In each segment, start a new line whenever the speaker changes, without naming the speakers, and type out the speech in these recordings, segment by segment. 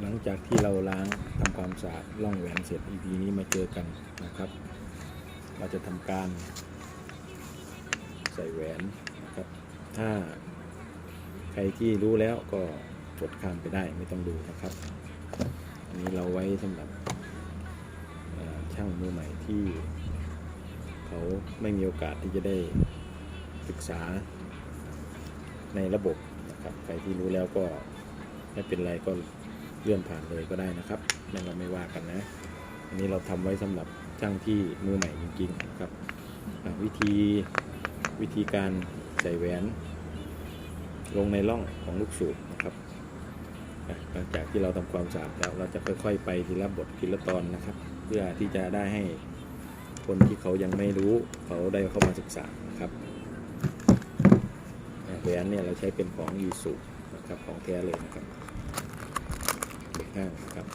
หลังจากที่เราล้างทำความสะอาดร่องแหวนเสร็จ EP นี้มาเจอกันนะครับ เราจะทำการใส่แหวนนะครับ ถ้าใครที่รู้แล้วก็กดข้ามไปได้ไม่ต้องดูนะครับ อันนี้เราไว้สำหรับช่างมือใหม่ที่เขาไม่มีโอกาสที่จะได้ศึกษาในระบบนะครับ ใครที่รู้แล้วก็ไม่เป็นไรก็ เลื่อนผ่านเลยก็ได้นะครับนั่นเราไม่ว่ากันนะ อันนี้เราทำไว้สำหรับช่างที่มือใหม่จริงๆนะครับวิธีวิธีการใส่แหวน ลงในร่องของลูกสูบนะครับหลังจากที่เราทำความสะอาดแล้วเราจะค่อยๆ ไปทีละบททีละตอนนะครับ เพื่อที่จะได้ให้คนที่เขายังไม่รู้เขาได้เข้ามาศึกษานะครับแหวนเนี่ยเราใช้เป็นของยูสุนะครับของแท้เลยนะครับ ข้านะครับ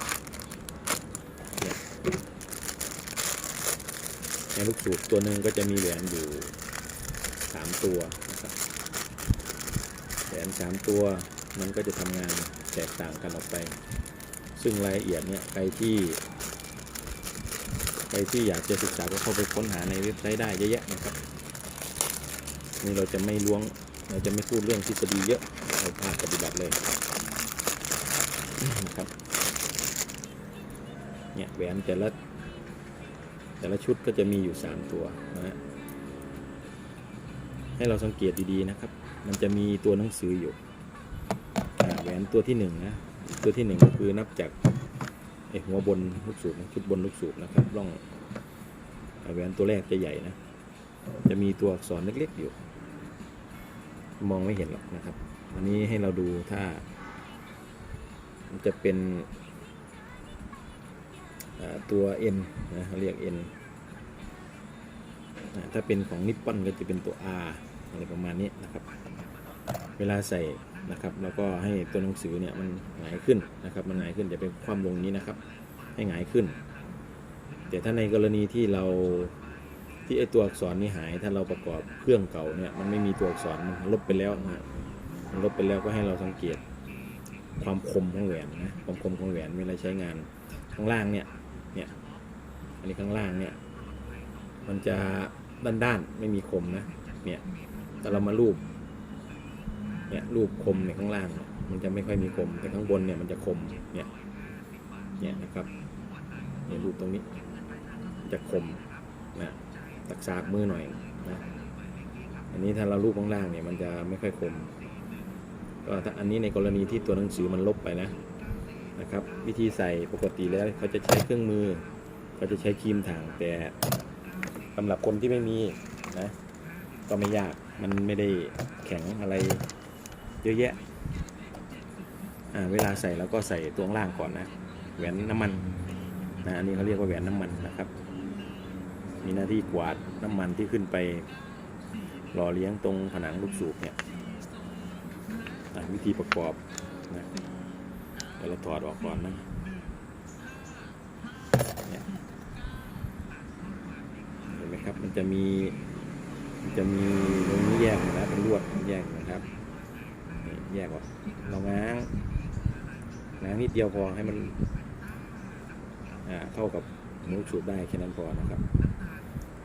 ในลูกสูบตัวหนึ่งก็จะมีแหวนอยู่สามตัวนะครับแผนสามตัวมันก็จะทำงานแตกต่างกันออกไป ซึ่งรายละเอียดเนี่ยใครที่ใครที่อยากจะศึกษาก็เข้าไปค้นหาในเว็บไซต์ได้เยอะแยะนะครับนี่เราจะไม่ล้วงเราจะไม่พูดเรื่องทฤษฎีเยอะเราภาคปฏิบัติเลยนะครับ เนี่ยแหวนแต่ละแต่ละชุดก็จะมีอยู่สามตัวนะฮะให้เราสังเกตดีๆนะครับ มันจะมีตัวหนังสืออยู่แหวนตัวที่หนึ่งนะตัวที่หนึ่งก็คือนับจากไอหัวบนลูกสูบนะชุดบนลูกสูบนะครับร่องแหวนตัวแรกจะใหญ่นะ จะมีตัวอักษรเล็กๆอยู่ มองไม่เห็นหรอกนะครับ อันนี้ให้เราดูถ้า มันจะเป็น ตัว N นะเขาเรียก N อ่าถ้าเป็นของนิปปอนก็จะเป็นตัว R อะไรประมาณนี้นะครับ เวลาใส่นะครับแล้วก็ให้ตัวหนังสือเนี่ยมันหงายขึ้นนะครับมันหงายขึ้นจะเป็นความลงนี้นะครับ ให้หงายขึ้น แต่ถ้าในกรณีที่เราที่ไอตัวอักษรนี้หาย ถ้าเราประกอบเครื่องเก่าเนี่ยมันไม่มีตัวอักษรมันลบไปแล้วนะฮะมันลบไปแล้วก็ให้เราสังเกตความคมของแหวนนะความคมของแหวนเวลาใช้งานข้างล่างเนี่ย เนี่ย อันนี้ข้างล่างเนี่ย มันจะด้านๆไม่มีคมนะ เนี่ย แต่เรามารูป เนี่ยรูปคมในข้างล่าง มันจะไม่ค่อยมีคม แต่ข้างบนเนี่ยมันจะคม เนี่ย เนี่ยนะครับ เนี่ยรูปตรงนี้ จะคมนะตักสากมือหน่อยนะ อันนี้ถ้าเรารูปข้างล่างเนี่ยมันจะไม่ค่อยคม ก็ถ้าอันนี้ในกรณีที่ตัวหนังสือมันลบไปนะ นะครับ วิธีใส่ปกติแล้วเขาจะใช้เครื่องมือเขาจะใช้ครีมถ่างแต่สำหรับคนที่ไม่มีนะก็ไม่ยากมันไม่ได้แข็งอะไรเยอะแยะอ่าเวลาใส่เราก็ใส่ตัวล่างก่อนนะแหวนน้ำมันนะอันนี้เขาเรียกว่าแหวนน้ำมันนะครับ มีหน้าที่กวาดน้ำมันที่ขึ้นไปหล่อเลี้ยงตรงผนังลูกสูบเนี่ยวิธีประกอบนะ ดี๋ยวเราถอดออกก่อนนะเนี่ยเห็นไหมครับ มันจะมีมันจะมีตรงนี้แยกอยู่นะเป็นลวดแยกนะครับนี่แยกออกเราง้างง้างนิดเดียวพอให้มันอ่าเข้ากับมุกสูบได้แค่นั้นพอนะครับ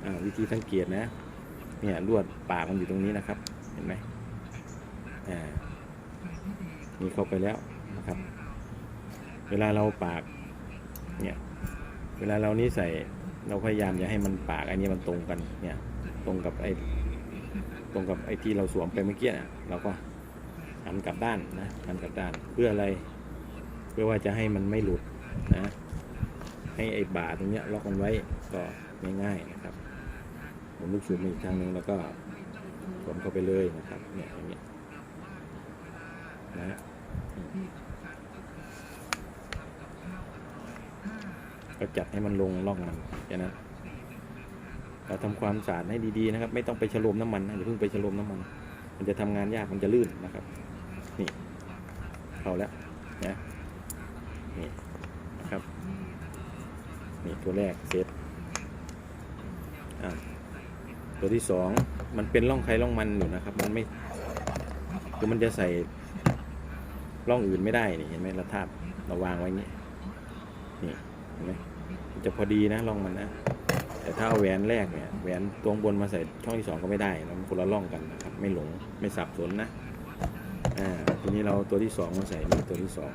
อ่าวิธีสังเกตนะเนี่ยลวดปากมันอยู่ตรงนี้นะครับ เห็นไหมอ่านี่เข้าไปแล้วนะครับ เวลาเราปากเนี่ยเวลาเรานี้ใส่เราพยายามอย่าให้มันปากอันนี้มันตรงกันเนี่ย ตรงกับไอ้ตรงกับไอ้ที่เราสวมไปเมื่อกี้น่ะเราก็หันกลับด้านนะหันกลับด้านเพื่ออะไร เพื่อว่าจะให้มันไม่หลุดนะให้ไอ้บาตรงเนี้ยล็อกมันไว้ก็ง่ายๆนะครับหมุนลูกสูบมาอีกทางหนึ่งแล้วก็สวมเข้าไปเลยนะครับเนี่ยอย่างเงี้ยนะอืม ก็จัดให้มันลงล่องมันแค่นั้นเราทำความสะอาดให้ดีๆนะครับ ไม่ต้องไปฉโลมน้ำมันนะอย่าเพิ่งไปฉโลมน้ำมัน มันจะทำงานยากมันจะลื่นนะครับ นี่เข้าแล้วนะนี่นะครับ นี่ตัวแรกเสร็จอะตัวที่สองมันเป็นร่องใครร่องมันอยู่นะครับ มันไม่คือมันจะใส่ร่องอื่นไม่ได้นี่เห็นไหมเราทาบเราวางไว้นี้นี่เห็นไหม จะพอดีนะร่องมันนะ แต่ถ้าเอาแหวนแรกเนี่ยแหวนตรงบนมาใส่ช่องที่สองก็ไม่ได้นะมันคนละร่องกันนะครับ ไม่หลงไม่สับสนนะอ่าทีนี้เราตัวที่สองมาใส่นี่ตัวที่สอง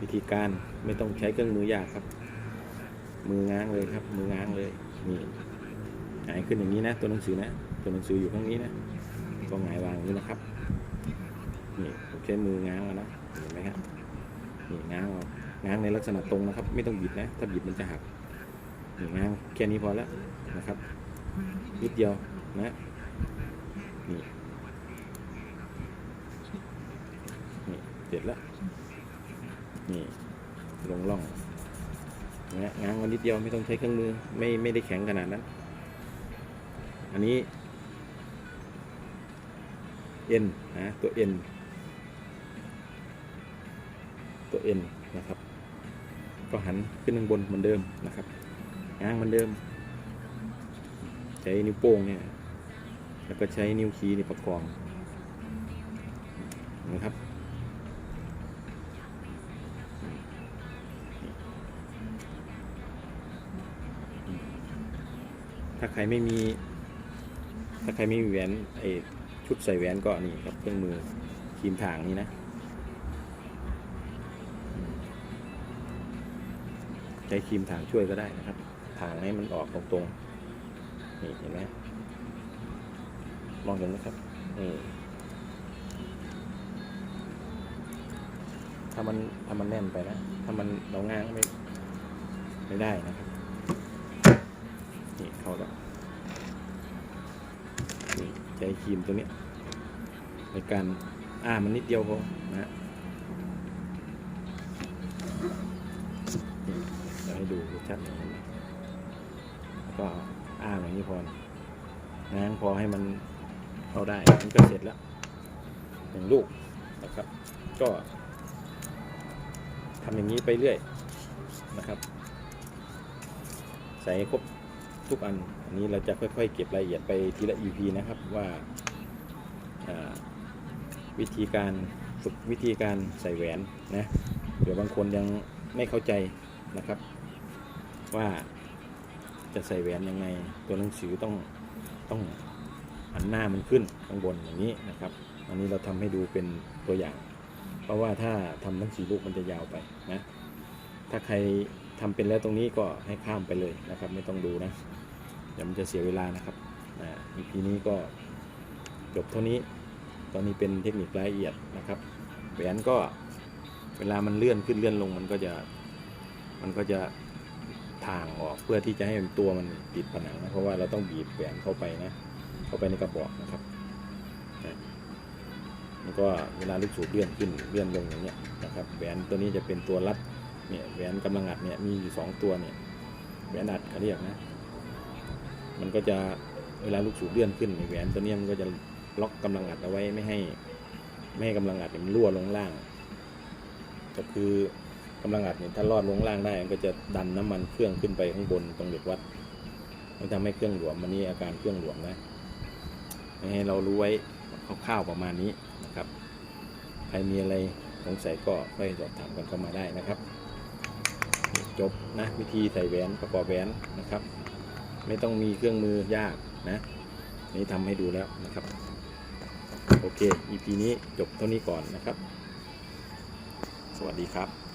วิธีการไม่ต้องใช้เครื่องมือยากครับ มือง้างเลยครับ มือง้างเลยนี่หงายขึ้นอย่างนี้นะ ตัวหนังสือนะ ตัวหนังสืออยู่ข้างนี้นะก็หงายวางนี้นะครับนี่ผมใช้มือง้างแล้วนะเห็นไหมครับนี่ง้างเอา ง้างในลักษณะตรงนะครับ ไม่ต้องบิดนะ ถ้าบิดมันจะหักนี่ง้างแค่นี้พอแล้วนะครับนิดเดียวนะนี่นี่เสร็จแล้วนี่ลงร่องนะง้างมันนิดเดียวไม่ต้องใช้เครื่องมือไม่ไม่ได้แข็งขนาดนั้น อันนี้เอ็นนะตัวเอ็นตัวเอ็นนะครับ ก็หันขึ้นข้างบนเหมือนเดิมนะครับง้างเหมือนเดิม ใช้นิ้วโป้งเนี่ย แล้วก็ใช้นิ้วชี้นี่ประกองนะครับถ้าใครไม่มี ถ้าใครไม่มีแหวนไอชุดใส่แหวนก็นี่ครับเครื่องมือคีมถางนี่นะ ใช้ครีมถ่างช่วยก็ได้นะครับถ่างให้มันออกตรงๆนี่เห็นไหมมองเห็นไหมครับนี่ถ้ามันถ้ามันแน่นไปนะถ้ามันเราง้างไม่ไม่ได้นะครับนี่เขาแล้วนี่ใช้ครีมตัวนี้ในการอ่ามันนิดเดียวพอนะฮะ ชัดอย่างนี้นะแล้วก็อ่าอย่างนี้พอง้างพอให้มันเข้าได้มันก็เสร็จแล้วหนึ่งลูกนะครับ ก็ทำอย่างนี้ไปเรื่อยนะครับ ใส่ครบทุกอันอันนี้เราจะค่อยๆ เก็บรายละเอียดไปทีละ EP นะครับว่าวิธีการฝึกวิธีการใส่แหวนนะเดี๋ยวบางคนยังไม่เข้าใจนะครับ ว่าจะใส่แหวนยังไง ตัวหนังสือต้องต้องหันหน้ามันขึ้นข้างบนอย่างนี้นะครับ อันนี้เราทำให้ดูเป็นตัวอย่าง เพราะว่าถ้าทำทั้งสี่ลูกมันจะยาวไปนะถ้าใครทำเป็นแล้วตรงนี้ก็ให้ข้ามไปเลยนะครับ ไม่ต้องดูนะเดี๋ยวมันจะเสียเวลานะครับอ่า EP นี้ก็จบเท่านี้ ตอนนี้เป็นเทคนิครายละเอียดนะครับแหวนก็เวลามันเลื่อนขึ้นเลื่อนลงมันก็จะมันก็จะ ทางออกเพื่อที่จะให้ตัวมันติดผนังนะเพราะว่าเราต้องบีบแหวนเข้าไปนะ เข้าไปในกระบอกนะครับนะมันก็เวลาลูกสูบเลื่อนขึ้นเลื่อนลงอย่างเงี้ยนะครับแหวนตัวนี้จะเป็นตัวรัดเนี่ยแหวนกำลังอัดเนี่ยมีอยู่สองตัวเนี่ยแหวนอัดเขาเรียกนะ มันก็จะเวลาลูกสูบเลื่อนขึ้นแหวนตัวนี้มันก็จะล็อกกำลังอัดเอาไว้ไม่ให้ ไม่ให้กำลังอัดมันรั่วลงล่าง ก็คือ กำลังอัดเนี่ยถ้ารอดลงล่างได้มันก็จะดันน้ำมันเครื่องขึ้นไปข้างบนตรงเหล็กวัด มันทำให้เครื่องหลวมมันนี่อาการเครื่องหลวมนะให้เรารู้ไว้คร่าวๆประมาณนี้นะครับ ใครมีอะไรสงสัยก็ค่อยสอบถามกันเข้ามาได้นะครับ จบนะวิธีใส่แหวนประกอบแหวนนะครับ ไม่ต้องมีเครื่องมือยากนะนี่ทำให้ดูแล้วนะครับ โอเค EP นี้จบเท่านี้ก่อนนะครับ สวัสดีครับ